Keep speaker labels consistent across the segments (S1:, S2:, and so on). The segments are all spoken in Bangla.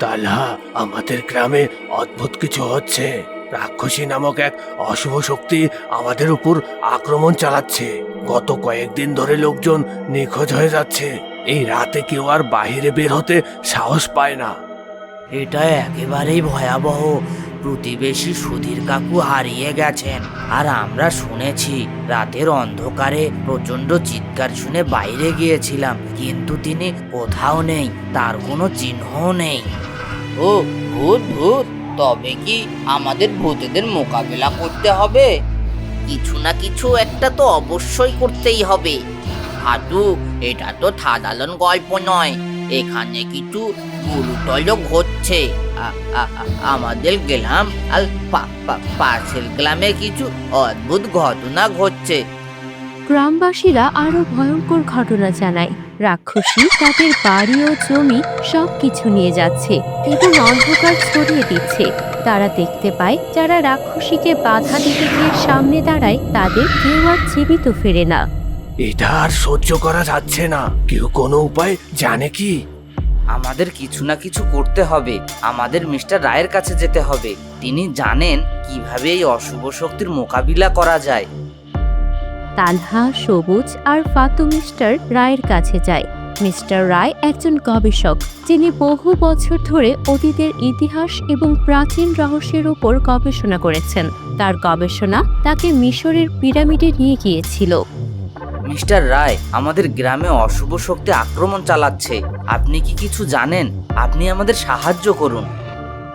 S1: তালহা, আমাদের গ্রামে অদ্ভুত কিছু হচ্ছে। রাক্ষসী নামক এক অশুভ শক্তি আমাদের উপর আক্রমণ চালাচ্ছে। গত কয়েকদিন ধরে লোকজন নিখোঁজ হয়ে যাচ্ছে। এই রাতে কেউ আর বাহিরে বের হতে সাহস পায় না।
S2: এটা একেবারেই ভয়াবহ। প্রতিবেশী সুধীর কাকু হারিয়ে গেছেন। আর আমরা শুনেছি রাতের অন্ধকারে প্রচণ্ড চিৎকার শুনে বাইরে গিয়েছিলাম কিন্তু তিনি কোথাও নেই তার কোনো চিহ্নও নেই।
S3: ও ভূত ভূত তবে কি আমাদের ভূতেদের মোকাবেলা করতে হবে? কিছু না কিছু একটা তো অবশ্যই করতেই হবে। হাটু এটা তো সাধারণ গল্প নয়। এখানে কিছু আ- আ- আমাদের গ্রাম আর পাশের গ্রামে কিছু অদ্ভুত ঘটনা ঘটছে।
S4: গ্রামবাসীরা আরও ভয়ঙ্কর ঘটনা জানায়। রাক্ষসী তাদের বাড়ি ও জমি সব কিছু নিয়ে যাচ্ছে এবং অন্ধকার ছড়িয়ে দিচ্ছে। তারা দেখতে পায় যারা রাক্ষসীকে বাধা দিতে গিয়ে সামনে দাঁড়ায়, তাদের কেউ আর জীবিত ফেরে না।
S1: এটা আর সহ্য করা যাচ্ছে না। কেউ কোনো উপায় জানে কি?
S2: আমাদের কিছু না কিছু করতে হবে। আমাদের মিস্টার রায়ের কাছে যেতে হবে। তিনি জানেন কীভাবে এই অশুভ শক্তির মোকাবিলা করা যায়।
S4: তালহা সবুজ আর ফাতু মিস্টার রায়ের কাছে যায়। মিস্টার রায় একজন গবেষক যিনি বহু বছর ধরে অতীতের ইতিহাস এবং প্রাচীন রহস্যের উপর গবেষণা করেছেন। তার গবেষণা তাকে মিশরের পিরামিডে নিয়ে গিয়েছিল।
S2: মিস্টার রায়, আমাদের গ্রামে অশুভ শক্তি আক্রমণ চালাচ্ছে। আপনি কি কিছু জানেন? আপনি আমাদের সাহায্য করুন।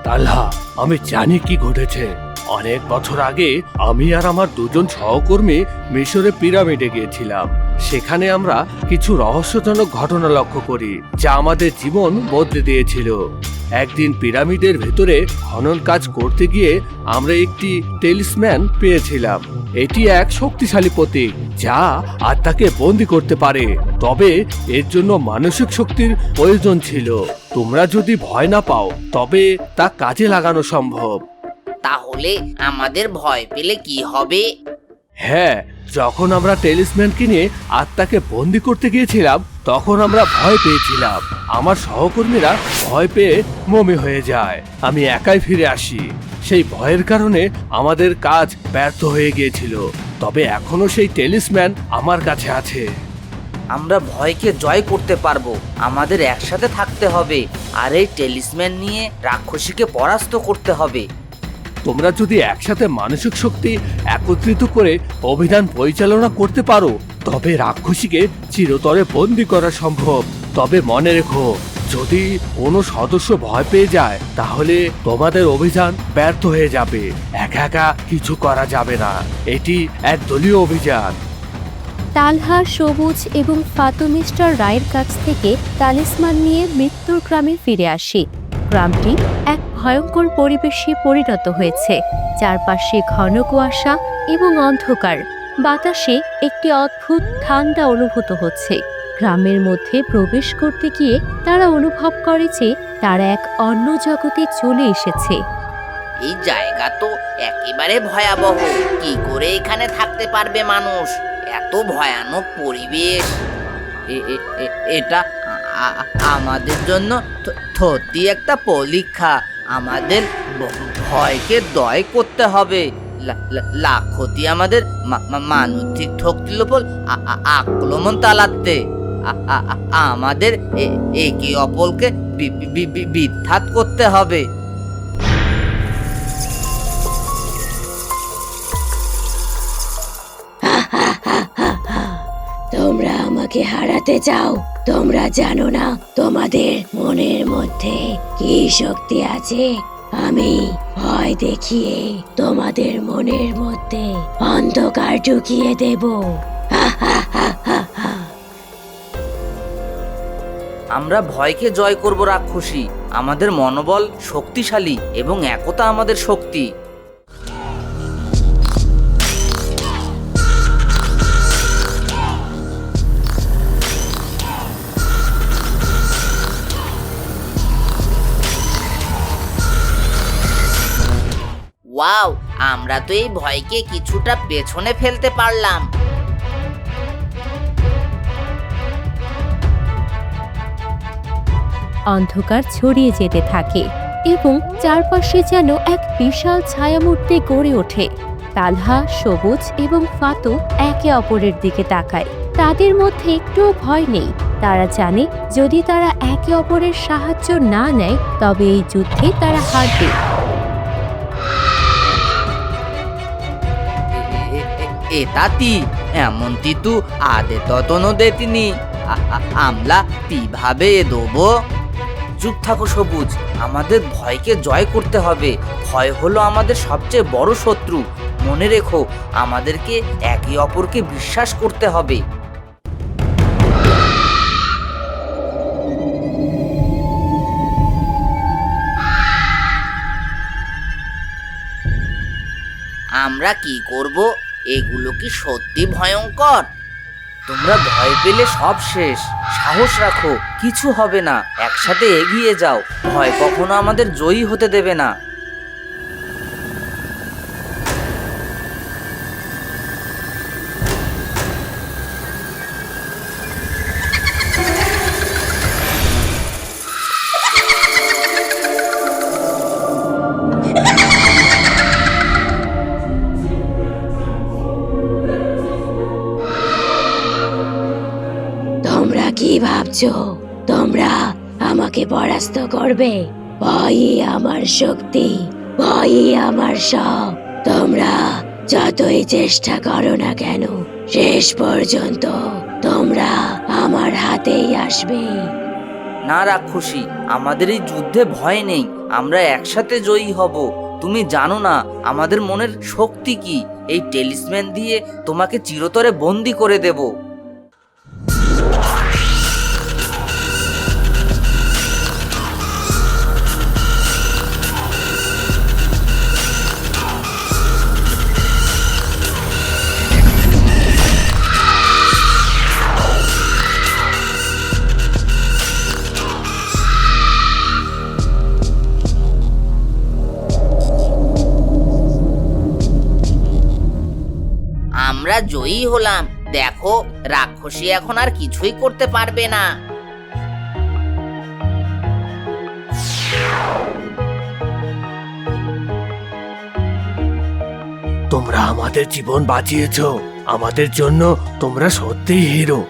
S1: তালহা, আমি জানি কি ঘটেছে। অনেক বছর আগে আমি আর আমার দুজন সহকর্মী মিশরে পিরামিডে গিয়েছিলাম। সেখানে আমরা কিছু রহস্যজনক ঘটনা লক্ষ্য করি, যা আমাদের জীবন বদলে দিয়েছিল। একদিন পিরামিডের ভেতরে খনন কাজ করতে গিয়ে আমরা একটি টেলিসম্যান পেয়েছিলাম। এটি এক শক্তিশালী প্রতীক, যা আত্মাকে বন্দি করতে পারে, তবে এর জন্য মানসিক শক্তির প্রয়োজন ছিল। তোমরা যদি ভয় না পাও, তবে তা কাজে লাগানো সম্ভব।
S3: তাহলে আমাদের ভয় পেলে কি হবে?
S1: হ্যাঁ যখন আমরা টেলিসম্যানকে নিয়ে আত্মাকে বন্দি করতে গিয়েছিলাম, তখন আমরা ভয় পেয়েছিলাম। আমার সহকর্মীরা ভয় পেয়ে মমি হয়ে যায়। আমি একাই ফিরে আসি। সেই ভয়ের কারণে আমাদের কাজ ব্যর্থ হয়ে গিয়েছিল। তবে এখনও সেই টেলিসম্যান আমার কাছে আছে।
S2: আমরা ভয়কে জয় করতে পারব। আমাদের একসাথে থাকতে হবে। আর এই টেলিসম্যান নিয়ে রাক্ষসীকে পরাস্ত করতে হবে।
S1: তোমরা যদি একসাথে মানসিক শক্তি একত্রিত করে অভিযান পরিচালনা করতে পারো, তবে রাক্ষসীকে চিরতরে বন্দি করা সম্ভব। তবে মনে রেখো, যদি কোনো সদস্য ভয় পেয়ে যায়, তাহলে তোমাদের অভিযান ব্যর্থ হয়ে যাবে। একা একা কিছু করা যাবে না। এটি এক দলীয় অভিযান।
S4: তালহা, সবুজ এবং ফাতু মিস্টার রায়ের কাছ থেকে তালিসমান নিয়ে মৃত্যুর গ্রামে ফিরে আসে। গ্রামটি এক ভয়ঙ্কর পরিবেশে পরিণত হয়েছে। চারপাশে ঘন কুয়াশা এবং অন্ধকার। বাতাসে একটি অদ্ভুত ঠান্ডা অনুভূত হচ্ছে। গ্রামের মধ্যে প্রবেশ করতে গিয়ে তারা অনুভব করে যে তারা এক অন্য জগতে চলে এসেছে।
S3: এই জায়গা তো একেবারে ভয়াবহ। কি করে এখানে থাকতে পারবে মানুষ? এত ভয়ানক পরিবেশ।
S2: এটা আমাদের জন্য সত্যি একটা পরীক্ষা। আমাদের ভয়কে দয় করতে হবে। লাখতি আমাদের মা- মা- মানসিক শক্তির আ- আক্রমণ আ- আমাদের একে অপরকে বি- বি- বি- করতে হবে।
S5: আমাকে হারাতে চাও। তোমরা জানো না তোমাদের মনের মধ্যে কি শক্তি আছে। আমি ভয় দেখিয়ে তোমাদের মনের মধ্যে অন্ধকার ঢুকিয়ে দেব।
S2: আমরা ভয়কে জয় করব, রাক্ষসী। আমাদের মনোবল শক্তিশালী এবং একতা আমাদের শক্তি।
S3: ওয়াও, আমরা তো এই ভয়কে কিছুটা পেছনে ফেলতে পারলাম।
S4: অন্ধকার ছড়িয়ে যেতে থাকে এবং চারপাশে যেন এক বিশাল ছায়ামূর্তি গড়ে ওঠে। তালহা, সবুজ এবং ফাতু একে অপরের দিকে তাকায়। তাদের মধ্যে একটুও ভয় নেই। তারা জানে যদি তারা একে অপরের সাহায্য না নেয়, তবে এই যুদ্ধে তারা হারবে।
S2: এ- তাতি এমন তিতু আদে ততনও দেতিনি। আমলা কীভাবে দেবো। চুপ থাকো সবুজ, আমাদের ভয়কে জয় করতে হবে। ভয় হলো আমাদের সবচেয়ে বড় শত্রু। মনে রেখো, আমাদেরকে একে অপরকে বিশ্বাস করতে হবে। আমরা কি করব? এগুলো কি সত্যি ভয়ঙ্কর? তোমরা ভয় পেলে সব শেষ। সাহস রাখো, কিছু হবে না। একসাথে এগিয়ে যাও। ভয় কখনো আমাদের জয়ী হতে দেবে না।
S5: কি ভাবছ? তোমরা আমাকে পরাস্ত করবে? ভয়ই আমার শক্তি, ভয়ই আমার সব তোমরা যতই চেষ্টা করো না কেন, শেষ পর্যন্ত তোমরা আমার হাতেই আসবে।
S2: না রাক্ষসী, আমাদের এই যুদ্ধে ভয় নেই। আমরা একসাথে জয়ী হব। তুমি জানো না, আমাদের মনের শক্তি কি? এই টেলিসম্যান দিয়ে তোমাকে চিরতরে বন্দি করে দেব।
S3: জয়ী হলাম। দেখো রাক্ষসী এখন আর কিছুই করতে পারবে না।
S1: তোমরা আমাদের জীবন বাঁচিয়েছো। আমাদের জন্য তোমরা সত্যিই হিরো।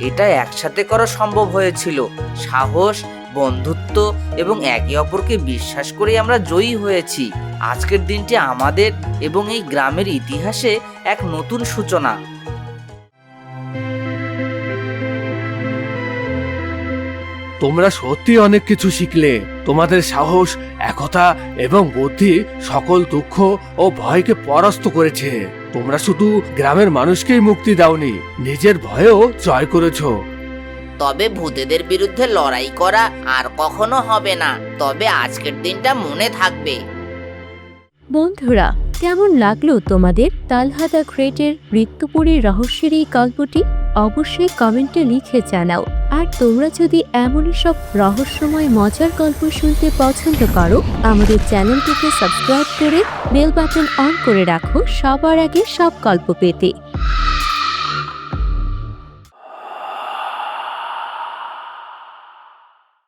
S2: এটা একসাথে করা সম্ভব হয়েছিল। সাহস বন্ধুত্ব এবং একে অপরকে বিশ্বাস করে আমরা জয়ী হয়েছি। আজকের দিনটি আমাদের এবং এই গ্রামের ইতিহাসে এক নতুন সূচনা।
S1: তোমরা সত্যি অনেক কিছু শিখলে। তোমাদের সাহস, একতা এবং বুদ্ধি সকল দুঃখ ও ভয়কে পরাস্ত করেছে। তোমরা শুধু গ্রামের মানুষকেই মুক্তি দাওনি, নিজের ভয়েও জয় করেছ।
S3: তবে ভূতেদের বিরুদ্ধে লড়াই করা আর কখনো হবে না। তবে আজকের দিনটা মনে থাকবে।
S4: বন্ধুরা, কেমন লাগল তোমাদের তালহা দ্য গ্রেটের মৃত্যুপুরীর রহস্যের এই গল্পটি? অবশ্যই কমেন্টে লিখে জানাও। আর তোমরা যদি এমনই সব রহস্যময়, মজার গল্প শুনতে পছন্দ করো, আমাদের চ্যানেলটিকে সাবস্ক্রাইব করে বেল বাটন অন করে রাখো সবার আগে সব গল্প পেতে।